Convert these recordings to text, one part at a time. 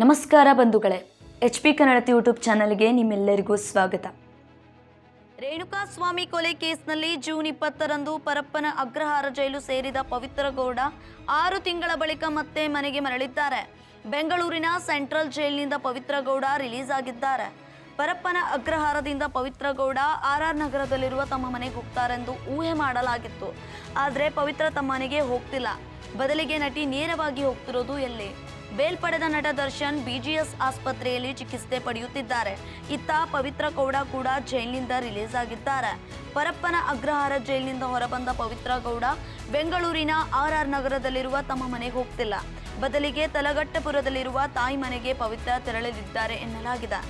ನಮಸ್ಕಾರ ಬಂಧುಗಳೇ. H P ಕನ್ನಡತಿ YouTube ಚಾನಲ್ಗೆ ನಿಮ್ಮೆಲ್ಲರಿಗೂ ಸ್ವಾಗತ. ರೇಣುಕಾ ಸ್ವಾಮಿ ಕೊಲೆ ಕೇಸ್ನಲ್ಲಿ ಜೂನ್ ಇಪ್ಪತ್ತರಂದು ಪರಪ್ಪನ ಅಗ್ರಹಾರ ಜೈಲು ಸೇರಿದ ಪವಿತ್ರ ಗೌಡ ಆರು ತಿಂಗಳ ಬಳಿಕ ಮತ್ತೆ ಮನೆಗೆ ಮರಳಿದ್ದಾರೆ. ಬೆಂಗಳೂರಿನ ಸೆಂಟ್ರಲ್ ಜೈಲಿನಿಂದ ಪವಿತ್ರ ಗೌಡ ರಿಲೀಸ್ ಆಗಿದ್ದಾರೆ. ಪರಪ್ಪನ ಅಗ್ರಹಾರದಿಂದ ಪವಿತ್ರ ಗೌಡ ಆರ್ ಆರ್ ನಗರದಲ್ಲಿರುವ ತಮ್ಮ ಮನೆಗೆ ಹೋಗ್ತಾರೆಂದು ಊಹೆ ಮಾಡಲಾಗಿತ್ತು. ಆದರೆ ಪವಿತ್ರ ತಮ್ಮ ಮನೆಗೆ ಹೋಗ್ತಿಲ್ಲ. ಬದಲಿಗೆ ನಟಿ ನೇರವಾಗಿ ಹೋಗ್ತಿರೋದು ಎಲ್ಲಿ? ಬೇಲ್ ಪಡೆದ ನಟ ದರ್ಶನ್ ಬಿಜಿಎಸ್ ಆಸ್ಪತ್ರೆಯಲ್ಲಿ ಚಿಕಿತ್ಸೆ ಪಡೆಯುತ್ತಿದ್ದಾರೆ. ಇತ್ತ ಪವಿತ್ರ ಗೌಡ ಕೂಡ ಜೈಲಿನಿಂದ ರಿಲೀಸ್ ಆಗಿದ್ದಾರೆ. ಪರಪ್ಪನ ಅಗ್ರಹಾರ ಜೈಲಿನಿಂದ ಹೊರಬಂದ ಪವಿತ್ರ ಗೌಡ ಬೆಂಗಳೂರಿನ ಆರ್ ಆರ್ ನಗರದಲ್ಲಿರುವ ತಮ್ಮ ಮನೆಗೆ ಹೋಗ್ತಿಲ್ಲ. ಬದಲಿಗೆ ತಲಗಟ್ಟಪುರದಲ್ಲಿರುವ ತಾಯಿ ಮನೆಗೆ ಪವಿತ್ರ ತೆರಳಲಿದ್ದಾರೆ ಎನ್ನಲಾಗಿದೆ.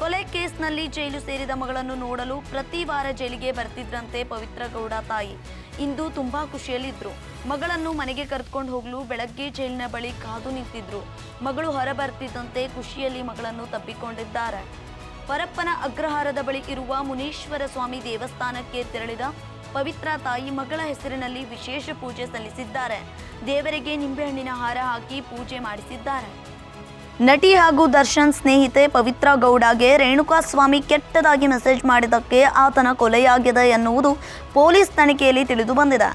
ಕೊಲೆ ಕೇಸ್ನಲ್ಲಿ ಜೈಲು ಸೇರಿದ ಮಗಳನ್ನು ನೋಡಲು ಪ್ರತಿ ವಾರ ಜೈಲಿಗೆ ಬರ್ತಿದ್ರಂತೆ ಪವಿತ್ರ ಗೌಡ ತಾಯಿ. ಇಂದು ತುಂಬಾ ಖುಷಿಯಲ್ಲಿದ್ರು. ಮಗಳನ್ನು ಮನೆಗೆ ಕರೆದುಕೊಂಡು ಹೋಗಲು, ಬೆಳಗ್ಗೆ ಜೈಲಿನ ಬಳಿ ಕಾದು ನಿಂತಿದ್ರು. ಮಗಳು ಹೊರ ಬರ್ತಿದ್ದಂತೆ ಖುಷಿಯಲ್ಲಿ ಮಗಳನ್ನು ತಪ್ಪಿಕೊಂಡಿದ್ದಾರೆ ಪರಪ್ಪನ ಅಗ್ರಹಾರದ ಬಳಿ ಇರುವ ಮುನೀಶ್ವರ ಸ್ವಾಮಿ ದೇವಸ್ಥಾನಕ್ಕೆ ತೆರಳಿದ ಪವಿತ್ರ ತಾಯಿ ಮಗಳ ಹೆಸರಿನಲ್ಲಿ ವಿಶೇಷ ಪೂಜೆ ಸಲ್ಲಿಸಿದ್ದಾರೆ. ದೇವರಿಗೆ ನಿಂಬೆಹಣ್ಣಿನ ಹಾರ ಹಾಕಿ ಪೂಜೆ ಮಾಡಿಸಿದ್ದಾರೆ. ನಟಿ ಹಾಗೂ ದರ್ಶನ್ ಸ್ನೇಹಿತೆ ಪವಿತ್ರ ಗೌಡಗೆ ರೇಣುಕಾಸ್ವಾಮಿ ಕೆಟ್ಟದಾಗಿ ಮೆಸೇಜ್ ಮಾಡಿದ್ದಕ್ಕೆ ಆತನ ಕೊಲೆಯಾಗಿದೆ ಎನ್ನುವುದು ಪೊಲೀಸ್ ತನಿಖೆಯಲ್ಲಿ ತಿಳಿದು ಬಂದಿದೆ.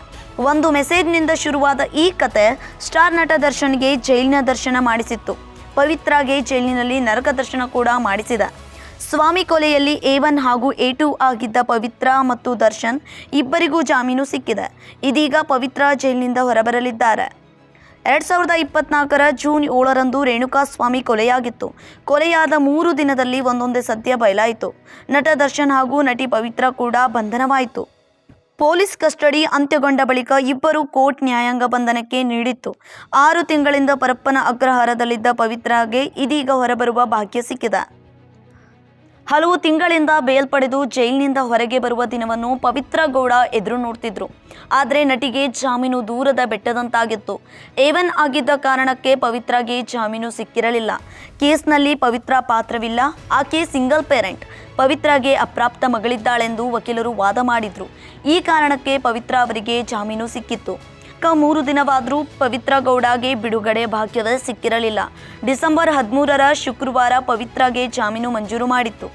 ಒಂದು ಮೆಸೇಜ್ನಿಂದ ಶುರುವಾದ ಈ ಕತೆ ಸ್ಟಾರ್ ನಟ ದರ್ಶನ್ಗೆ ಜೈಲಿನ ದರ್ಶನ ಮಾಡಿಸಿತ್ತು. ಪವಿತ್ರಾಗೆ ಜೈಲಿನಲ್ಲಿ ನರಕ ದರ್ಶನ ಕೂಡ ಮಾಡಿಸಿದ. ಸ್ವಾಮಿ ಕೊಲೆಯಲ್ಲಿ ಎ ಒನ್ ಹಾಗೂ ಎ ಟು ಆಗಿದ್ದ ಪವಿತ್ರ ಮತ್ತು ದರ್ಶನ್ ಇಬ್ಬರಿಗೂ ಜಾಮೀನು ಸಿಕ್ಕಿದೆ. ಇದೀಗ ಪವಿತ್ರ ಜೈಲಿನಿಂದ ಹೊರಬರಲಿದ್ದಾರೆ. ಎರಡ್ ಸಾವಿರದ ಇಪ್ಪತ್ನಾಲ್ಕರ ಜೂನ್ ಏಳರಂದು ರೇಣುಕಾಸ್ವಾಮಿ ಕೊಲೆಯಾಗಿತ್ತು. ಕೊಲೆಯಾದ ಮೂರು ದಿನದಲ್ಲಿ ಒಂದೊಂದೇ ಸದ್ಯ ಬಯಲಾಯಿತು. ನಟ ದರ್ಶನ್ ಹಾಗೂ ನಟಿ ಪವಿತ್ರ ಕೂಡ ಬಂಧನವಾಯಿತು. ಪೊಲೀಸ್ ಕಸ್ಟಡಿ ಅಂತ್ಯಗೊಂಡ ಬಳಿಕ ಇಬ್ಬರು ಕೋರ್ಟ್ ನ್ಯಾಯಾಂಗ ಬಂಧನಕ್ಕೆ ನೀಡಿತ್ತು. ಆರು ತಿಂಗಳಿಂದ ಪರಪ್ಪನ ಅಗ್ರಹಾರದಲ್ಲಿದ್ದ ಪವಿತ್ರಾಗೆ ಇದೀಗ ಹೊರಬರುವ ಭಾಗ್ಯ ಸಿಕ್ಕಿದೆ. ಹಲವು ತಿಂಗಳಿಂದ ಬೇಲ್ ಪಡೆದು ಜೈಲಿನಿಂದ ಹೊರಗೆ ಬರುವ ದಿನವನ್ನು ಪವಿತ್ರ ಗೌಡ ಎದುರು ನೋಡ್ತಿದ್ರು. ಆದರೆ ನಟಿಗೆ ಜಾಮೀನು ದೂರದ ಬೆಟ್ಟದಂತಾಗಿತ್ತು. ಏವನ್ ಆಗಿದ್ದ ಕಾರಣಕ್ಕೆ ಪವಿತ್ರಗೆ ಜಾಮೀನು ಸಿಕ್ಕಿರಲಿಲ್ಲ. ಕೇಸ್ನಲ್ಲಿ ಪವಿತ್ರ ಪಾತ್ರವಿಲ್ಲ. ಆಕೆ ಸಿಂಗಲ್ ಪೇರೆಂಟ್. ಪವಿತ್ರಗೆ ಅಪ್ರಾಪ್ತ ಮಗಳಿದ್ದಾಳೆಂದು ವಕೀಲರು ವಾದ ಮಾಡಿದ್ರು. ಈ ಕಾರಣಕ್ಕೆ ಪವಿತ್ರ ಅವರಿಗೆ ಜಾಮೀನು ಸಿಕ್ಕಿತ್ತು. ಕ ಮೂರು ದಿನವಾದರೂ ಪವಿತ್ರ ಗೌಡಗೆ ಬಿಡುಗಡೆ ಭಾಗ್ಯವೇ ಸಿಕ್ಕಿರಲಿಲ್ಲ. ಡಿಸೆಂಬರ್ ಹದಿಮೂರರ ಶುಕ್ರವಾರ ಪವಿತ್ರಗೆ ಜಾಮೀನು ಮಂಜೂರು ಮಾಡಿತ್ತು.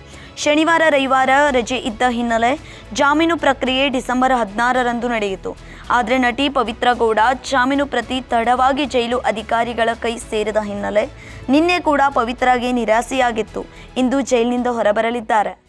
ಶನಿವಾರ ರವಿವಾರ ರಜೆ ಇದ್ದ ಹಿನ್ನೆಲೆ ಜಾಮೀನು ಪ್ರಕ್ರಿಯೆ ಡಿಸೆಂಬರ್ ಹದಿನಾರರಂದು ನಡೆಯಿತು. ಆದರೆ ನಟಿ ಪವಿತ್ರ ಗೌಡ ಜಾಮೀನು ಪ್ರತಿ ತಡವಾಗಿ ಜೈಲು ಅಧಿಕಾರಿಗಳ ಕೈ ಸೇರಿದ ಹಿನ್ನೆಲೆ ನಿನ್ನೆ ಕೂಡ ಪವಿತ್ರಗೆ ನಿರಾಸೆಯಾಗಿತ್ತು. ಇಂದು ಜೈಲಿನಿಂದ ಹೊರಬರಲಿದ್ದಾರೆ.